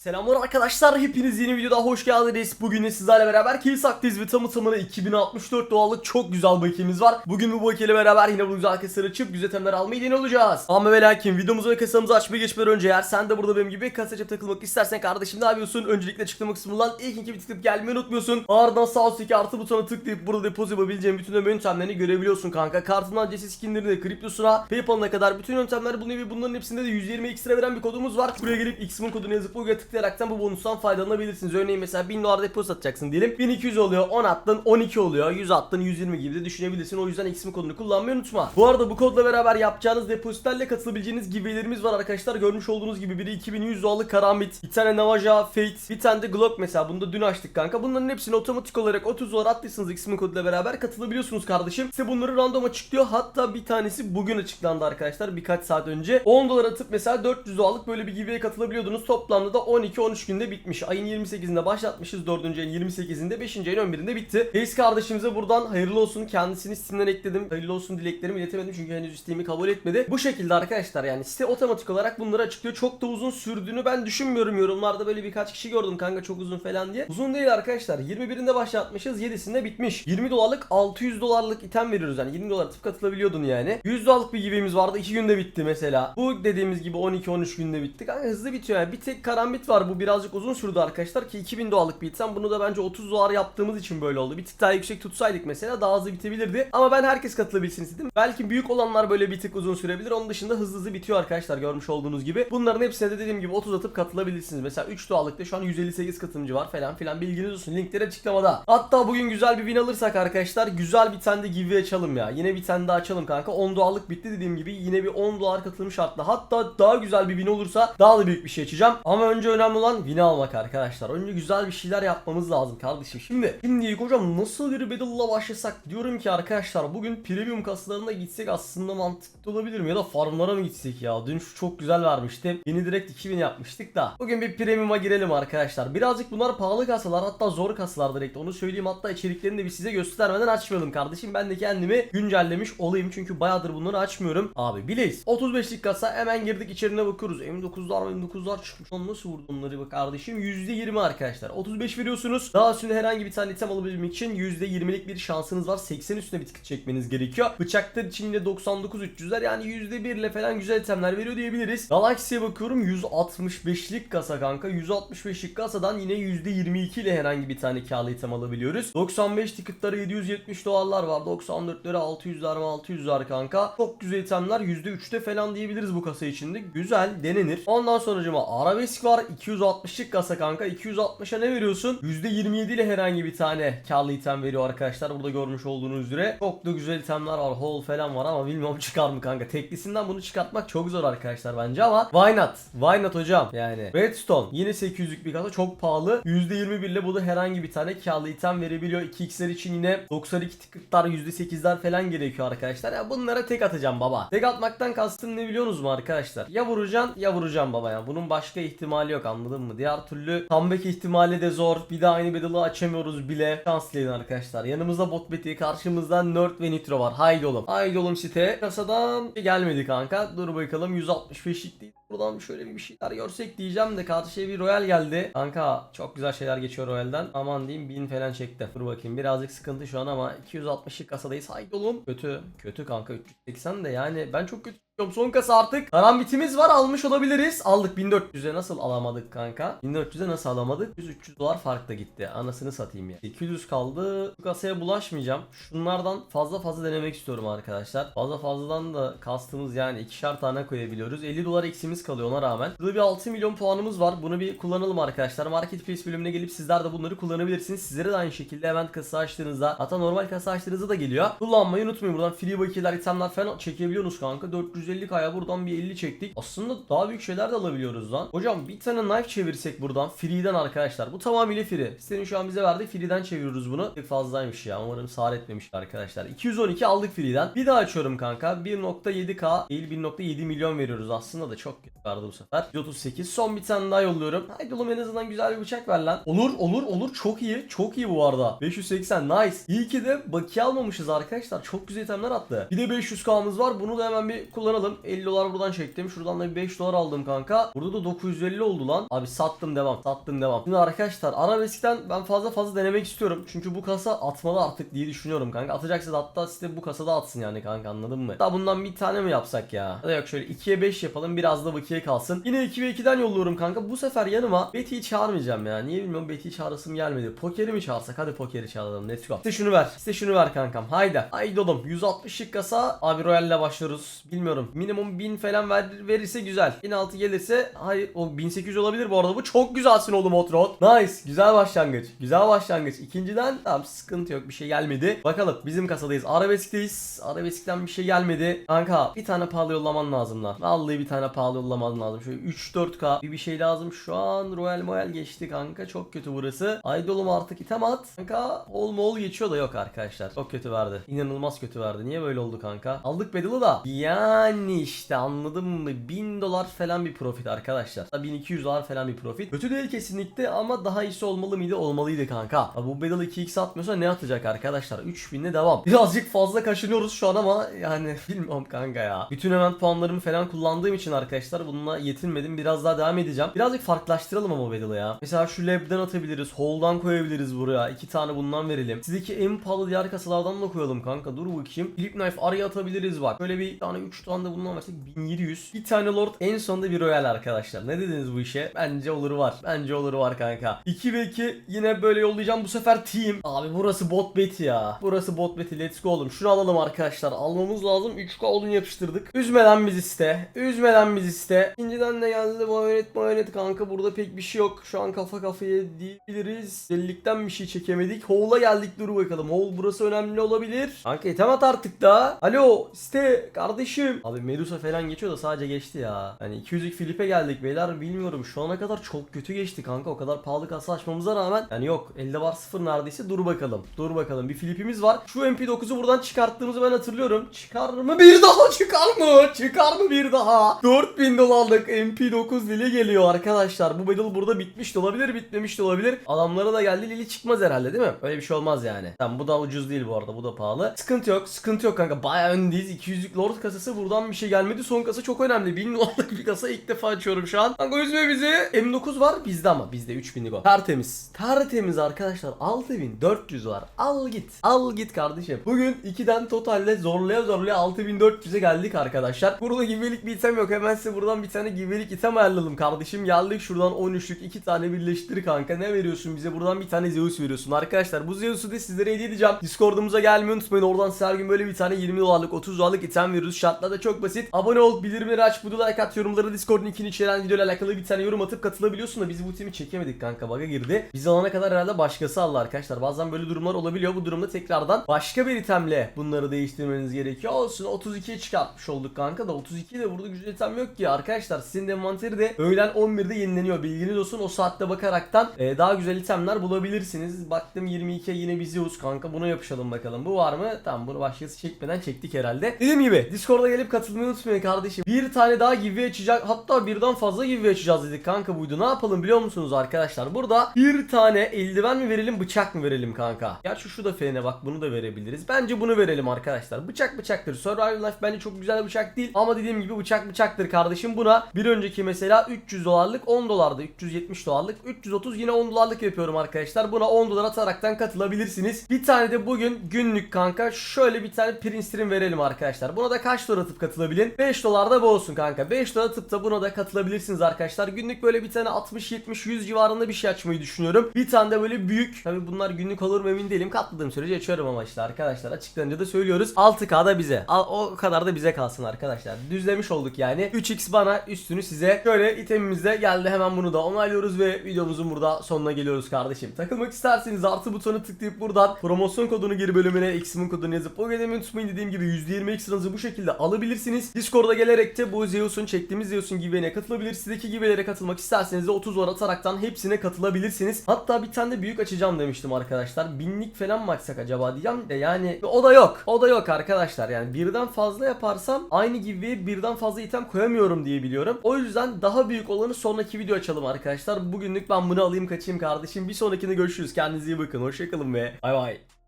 Selamlar arkadaşlar hepiniz yeni videoda hoş geldiniz. Bugün de sizlerle beraber Killsack'tayız ve tamı tamına 2064 doğallık çok güzel bakiyemiz var. Bugün bu bakiyeyle beraber yine bu güzel kasaları açıp güzel temler almayı dene olacağız. Ama ve lakin videomuzu ve kasamızı açmaya geçmeden önce eğer sen de burada benim gibi kasa açıp takılmak istersen kardeşim ne yapıyorsun? Öncelikle açıklama kısmından ilk linki bir tıklayıp gelmeyi unutmuyorsun. Ardından sağ üstteki artı butona tıklayıp burada depozit yapabileceğin bütün ödeme yöntemlerini görebiliyorsun kanka. Kartından CS skinlerine, kriptosuna, Paypal'ına kadar bütün yöntemler bulunuyor ve bunların hepsinde de 120 ekstra veren bir kodumuz var. Buraya gelip X'min kodunu yazıp buraya tıklayaraktan bu bonustan faydalanabilirsiniz. Örneğin mesela 1000 dolar depozit atacaksın diyelim. 1200 oluyor, 10 attın, 12 oluyor, 100 attın, 120 gibi de düşünebilirsin. O yüzden X'min kodunu kullanmayı unutma. Bu arada bu kodla beraber yapacağınız depozitlerle katılabileceğiniz giveaway'lerimiz var arkadaşlar. Görmüş olduğunuz gibi biri 2100 dolarlık karambit, bir tane Navaja, Fate, bir tane de Glock mesela. Bunu da dün açtık kanka. Bunların hepsini otomatik olarak 30 dolar attıysanız X'min koduyla beraber katılabiliyorsunuz kardeşim. Size bunları random açıklıyor. Hatta bir tanesi bugün açıklandı arkadaşlar. Birkaç saat önce. 10 dolar atıp mesela 400 dolarlık böyle bir giveaway katılabiliyordunuz. Toplamda da 12-13 günde bitmiş. Ayın 28'inde başlatmışız. 4. ayın 28'inde 5. ayın 11'inde bitti. Reis kardeşimize buradan hayırlı olsun. Kendisini Steam'den ekledim. Hayırlı olsun dileklerimi iletemedim çünkü henüz Steam'i kabul etmedi. Bu şekilde arkadaşlar yani site otomatik olarak bunları açıklıyor. Çok da uzun sürdüğünü ben düşünmüyorum. Yorumlarda böyle birkaç kişi gördüm kanka çok uzun falan diye. Uzun değil arkadaşlar. 21'inde başlatmışız. 7'sinde bitmiş. 20 dolarlık 600 dolarlık item veriyoruz yani. 20 dolar atıp katılabiliyordun yani. 100 dolarlık bir give'imiz vardı. 2 günde bitti mesela. Bu dediğimiz gibi 12-13 günde bitti. Kanka hızlı bitiyor yani. Bir tek karambit var. Bu birazcık uzun sürdü arkadaşlar ki 2000 dolarlık bir item. Bunu da bence 30 dolar yaptığımız için böyle oldu. Bir tık daha yüksek tutsaydık mesela daha hızlı bitebilirdi. Ama ben herkes katılabilsin istedim. Belki büyük olanlar böyle bir tık uzun sürebilir. Onun dışında hızlı hızlı bitiyor arkadaşlar görmüş olduğunuz gibi. Bunların hepsine de dediğim gibi 30 atıp katılabilirsiniz. Mesela 3 doğallıkta şu an 158 katılımcı var falan filan bilginiz olsun. Linkler açıklamada. Hatta bugün güzel bir win alırsak arkadaşlar güzel bir tane de giveaway açalım ya. Yine bir tane daha açalım kanka. 10 doğallık bitti dediğim gibi. Yine bir 10 dolar katılım şartla. Hatta daha güzel bir win olursa daha da büyük bir şey açacağım. Ama önce önemli olan win almak arkadaşlar. Önce güzel bir şeyler yapmamız lazım kardeşim. Şimdi şimdi ilk hocam nasıl bir battle'la başlasak diyorum ki arkadaşlar bugün premium kasalarına gitsek aslında mantıklı olabilir mi? Ya da farmlara mı gitsek ya? Dün şu çok güzel vermiştim. Yeni direkt 2000 yapmıştık da. Bugün bir premium'a girelim arkadaşlar. Birazcık bunlar pahalı kasalar hatta zor kasalar direkt. Onu söyleyeyim hatta içeriklerini de bir size göstermeden açmayalım kardeşim. Ben de kendimi güncellemiş olayım çünkü bayağıdır bunları açmıyorum. Abi bileyiz. 35'lik kasa hemen girdik içerine bakıyoruz. M9'lar M9'lar çıkmış. Lan nasıl vurdu onları bak kardeşim? %20 arkadaşlar. 35 veriyorsunuz. Daha sonra herhangi bir tane item alabilmek için %20'lik bir şansınız var. 80 üstüne bir tık çekmeniz gerekiyor. Bıçaklar için yine 99 300'ler yani %1 ile falan güzel itemler veriyor diyebiliriz. Galaxy'ye bakıyorum 165'lik kasa kanka. 165'lik kasadan yine %22 ile herhangi bir tane karlı item alabiliyoruz. 95 ticketları 770 dolarlar var. 94'leri 600'ler mi 600'ler kanka. Çok güzel itemler %3'te falan diyebiliriz bu kasa içinde. Güzel denenir. Ondan sonracıma arabesk var. 260'lık kasa kanka. 260'a ne veriyorsun? %27 ile herhangi bir tane karlı item veriyor arkadaşlar. Burada görmüş olduğunuz üzere. Çok da güzel itemler var. Hole falan var ama bilmiyorum çıkar mı kanka. Teklisinden bunu çıkartmak çok zor arkadaşlar bence ama why not? Why not hocam? Yani Redstone yine 800'lük bir kasa çok pahalı. %21 ile bu da herhangi bir tane karlı item verebiliyor. 2x'ler için yine 92 ticketlar %8'ler falan gerekiyor arkadaşlar. Ya bunlara tek atacağım baba. Tek atmaktan kastım ne biliyorsunuz mu arkadaşlar? Ya vuracaksın ya vuracağım baba ya. Bunun başka ihtimali yok anladın mı? Diğer türlü comeback ihtimali de zor. Bir daha aynı battle'ı açamıyoruz bile. Şanslayın arkadaşlar. Yanımızda bot beti, karşımızda Nerd ve Nitro var. Haydi oğlum. Haydi oğlum site. Kasadan gelmedi kanka. Dur bakalım 165'lik değil. Buradan şöyle bir şeyler görsek diyeceğim de karşıya bir Royal geldi. Kanka çok güzel şeyler geçiyor Royal'den. Aman diyeyim 1000 falan çekti. Dur bakayım birazcık sıkıntı şu an ama 260'lık kasadayız. Haydi oğlum. Kötü. Kötü kanka 380 de yani ben çok kötü Son kasa artık. Karambitimiz var almış olabiliriz. Aldık 1400'e nasıl alamadık kanka? 1400'e nasıl alamadık? 100-300 dolar fark da gitti. Anasını satayım ya. 200 kaldı. Şu kasaya bulaşmayacağım. Şunlardan fazla fazla denemek istiyorum arkadaşlar. Fazla fazladan da kastımız yani ikişer tane koyabiliyoruz. 50 dolar eksimiz kalıyor ona rağmen. Burada bir 6 milyon puanımız var. Bunu bir kullanalım arkadaşlar. Market Place bölümüne gelip sizler de bunları kullanabilirsiniz. Sizlere de aynı şekilde hemen kasa açtığınızda hatta normal kasa açtığınızda da geliyor. Kullanmayı unutmayın. Buradan free bakiyeler, itemler falan çekebiliyorsunuz kanka. 400 150k'ya buradan bir 50 çektik. Aslında daha büyük şeyler de alabiliyoruz lan. Hocam bir tane knife çevirsek buradan free'den arkadaşlar. Bu tamamıyla free. Sitenin şu an bize verdiği free'den çeviriyoruz bunu. Bir fazlaymış ya. Umarım sağır etmemiş arkadaşlar. 212 aldık free'den. Bir daha açıyorum kanka. 1.7k değil 1.7 milyon veriyoruz. Aslında da çok kötü verdi bu sefer. 138. Son bir tane daha yolluyorum. Haydi oğlum en azından güzel bir bıçak ver lan. Olur olur olur. Çok iyi. Çok iyi bu arada. 580 nice. İyi ki de bakiye almamışız arkadaşlar. Çok güzel itemler attı. Bir de 500k'mız var. Bunu da hemen bir kullanalım kullanalım. 50 dolar buradan çektim. Şuradan da bir 5 dolar aldım kanka. Burada da 950 oldu lan. Abi sattım devam. Sattım devam. Şimdi arkadaşlar arabeskten ben fazla fazla denemek istiyorum. Çünkü bu kasa atmalı artık diye düşünüyorum kanka. Atacaksa da hatta size bu kasada atsın yani kanka anladın mı? Daha bundan bir tane mi yapsak ya? Ya da yok şöyle 2'ye 5 yapalım. Biraz da bakiye kalsın. Yine 2 ve 2'den yolluyorum kanka. Bu sefer yanıma Betty'yi çağırmayacağım ya. Niye bilmiyorum Betty'yi çağırasım gelmedi. Pokeri mi çağırsak? Hadi pokeri çağıralım. Let's go. İşte şunu ver. İşte şunu ver kankam. Haydi. Haydi oğlum. 160'lık kasa. Abi Royal'le başlıyoruz. Bilmiyorum. Minimum 1000 falan ver, verirse güzel. 1006 gelirse hayır o 1800 olabilir bu arada. Bu çok güzelsin oğlum Otrot. Nice. Güzel başlangıç. Güzel başlangıç. İkinciden tamam sıkıntı yok. Bir şey gelmedi. Bakalım bizim kasadayız. Arabesk'teyiz. Arabesk'ten bir şey gelmedi. Kanka bir tane pahalı yollaman lazım lan. Vallahi bir tane pahalı yollaman lazım. Şöyle 3-4k bir bir şey lazım. Şu an Royal Moyal geçti kanka. Çok kötü burası. Haydi oğlum artık item at. Kanka ol mol geçiyor da yok arkadaşlar. Çok kötü verdi. İnanılmaz kötü verdi. Niye böyle oldu kanka? Aldık Bedel'ı da. Yani işte anladın mı? 1000 dolar falan bir profit arkadaşlar. Da 1200 dolar falan bir profit. Kötü değil kesinlikle ama daha iyisi olmalı mıydı? Olmalıydı kanka. Bu Bedel 2x atmıyorsa ne atacak arkadaşlar? 3000'le devam. Birazcık fazla kaşınıyoruz şu an ama yani bilmiyorum kanka ya. Bütün event puanlarımı falan kullandığım için arkadaşlar bununla yetinmedim. Biraz daha devam edeceğim. Birazcık farklılaştıralım ama Bedel'ı ya. Mesela şu lab'den atabiliriz. Hall'dan koyabiliriz buraya. İki tane bundan verelim. Sizdeki en pahalı diğer kasalardan da koyalım kanka. Dur bakayım. Flip knife araya atabiliriz bak. Böyle bir tane 3 tane de bundan versek 1700. Bir tane lord en sonunda bir royal arkadaşlar. Ne dediniz bu işe? Bence olur var. Bence olur var kanka. 2 ve 2 yine böyle yollayacağım. Bu sefer team. Abi burası bot bet ya. Burası bot beti. Let's go oğlum. Şunu alalım arkadaşlar. Almamız lazım. 3K odun yapıştırdık. Üzmeden biz iste. Üzmeden biz iste. İkinciden de geldi. Bayonet bayonet kanka. Burada pek bir şey yok. Şu an kafa kafaya diyebiliriz. Delilikten bir şey çekemedik. Howl'a geldik. Dur bakalım. Hole burası önemli olabilir. Kanka item at artık da. Alo iste kardeşim. Abi Medusa falan geçiyor da sadece geçti ya. Hani 200'lük Filip'e geldik beyler. Bilmiyorum. Şu ana kadar çok kötü geçti kanka. O kadar pahalı kasa açmamıza rağmen. Yani yok. Elde var sıfır neredeyse. Dur bakalım. Dur bakalım. Bir Filip'imiz var. Şu MP9'u buradan çıkarttığımızı ben hatırlıyorum. Çıkar mı? Bir daha çıkar mı? Çıkar mı bir daha? 4000 dolarlık MP9 Lili geliyor arkadaşlar. Bu battle burada bitmiş de olabilir, bitmemiş de olabilir. Adamlara da geldi Lili çıkmaz herhalde değil mi? Öyle bir şey olmaz yani. Tamam bu da ucuz değil bu arada. Bu da pahalı. Sıkıntı yok. Sıkıntı yok kanka. Bayağı öndeyiz. 200'lük Lord kasası buradan bir şey gelmedi. Son kasa çok önemli. 1000 dolarlık bir kasa ilk defa açıyorum şu an. Kanka üzme bizi. M9 var bizde ama. Bizde 3000'lik o. Tertemiz. Tertemiz arkadaşlar. 6400 var. Al git. Al git kardeşim. Bugün 2'den totalde zorlaya zorlaya 6400'e geldik arkadaşlar. Burada givelik bir item yok. Hemen size buradan bir tane givelik item ayarladım kardeşim. Geldik şuradan 13'lük 2 tane birleştir kanka. Ne veriyorsun bize? Buradan bir tane Zeus veriyorsun. Arkadaşlar bu Zeus'u da sizlere hediye edeceğim. Discord'umuza gelmeyi unutmayın. Oradan size her gün böyle bir tane 20 dolarlık 30 dolarlık item veriyoruz. Şartlar da çok basit. Abone ol, bildirimleri aç, bu like at, yorumlara Discord'un linkini içeren videoyla alakalı bir tane yorum atıp katılabiliyorsun da biz bu timi çekemedik kanka. Bug'a girdi. Biz alana kadar herhalde başkası aldı arkadaşlar. Bazen böyle durumlar olabiliyor. Bu durumda tekrardan başka bir itemle bunları değiştirmeniz gerekiyor. Olsun 32'ye çıkartmış olduk kanka da 32 de burada güzel item yok ki arkadaşlar. Sizin de envanteri de öğlen 11'de yenileniyor. Bilginiz olsun. O saatte bakaraktan e, daha güzel itemler bulabilirsiniz. Baktım 22'ye yine bir Zeus kanka. Buna yapışalım bakalım. Bu var mı? Tamam bunu başkası çekmeden çektik herhalde. Dediğim gibi Discord'a gelip katılmayı unutmayın kardeşim. Bir tane daha giveaway açacak. Hatta birden fazla giveaway açacağız dedik kanka buydu. Ne yapalım biliyor musunuz arkadaşlar? Burada bir tane eldiven mi verelim bıçak mı verelim kanka? Gerçi şu da frene bak bunu da verebiliriz. Bence bunu verelim arkadaşlar. Bıçak bıçaktır. Survival Life bence çok güzel bıçak değil. Ama dediğim gibi bıçak bıçaktır kardeşim. Buna bir önceki mesela 300 dolarlık 10 dolardı. 370 dolarlık 330 yine 10 dolarlık yapıyorum arkadaşlar. Buna 10 dolar ataraktan katılabilirsiniz. Bir tane de bugün günlük kanka şöyle bir tane print verelim arkadaşlar. Buna da kaç dolar atıp katılabilin? 5 dolar da bu olsun kanka. 5 dolar atıp da buna da katılabilirsiniz arkadaşlar. Günlük böyle bir tane 60 70 100 civarında bir şey açmayı düşünüyorum. Bir tane de böyle büyük. Tabi bunlar günlük olur mu emin değilim. Katladığım sürece açıyorum ama işte arkadaşlar açıklanınca da söylüyoruz. 6K da bize. O kadar da bize kalsın arkadaşlar. Düzlemiş olduk yani. 3x bana üstünü size. Şöyle itemimiz de geldi. Hemen bunu da onaylıyoruz ve videomuzun burada sonuna geliyoruz kardeşim. Takılmak isterseniz artı butonu tıklayıp buradan promosyon kodunu geri bölümüne eksimin kodunu yazıp o ödemeyi unutmayın dediğim gibi %20 ekstranızı bu şekilde alabilirsiniz. Discord'a gelerek de bu Zeus'un çektiğimiz Zeus'un giveaway'ine katılabilir. Sizdeki giveaway'lere katılmak isterseniz de 30 dolar ataraktan hepsine katılabilirsiniz. Hatta bir tane de büyük açacağım demiştim arkadaşlar. Binlik falan mı açsak acaba diyeceğim de yani o da yok. O da yok arkadaşlar. Yani birden fazla yaparsam aynı giveaway'e birden fazla item koyamıyorum diye biliyorum. O yüzden daha büyük olanı sonraki video açalım arkadaşlar. Bugünlük ben bunu alayım kaçayım kardeşim. Bir sonrakinde görüşürüz. Kendinize iyi bakın. Hoşçakalın ve bay bay.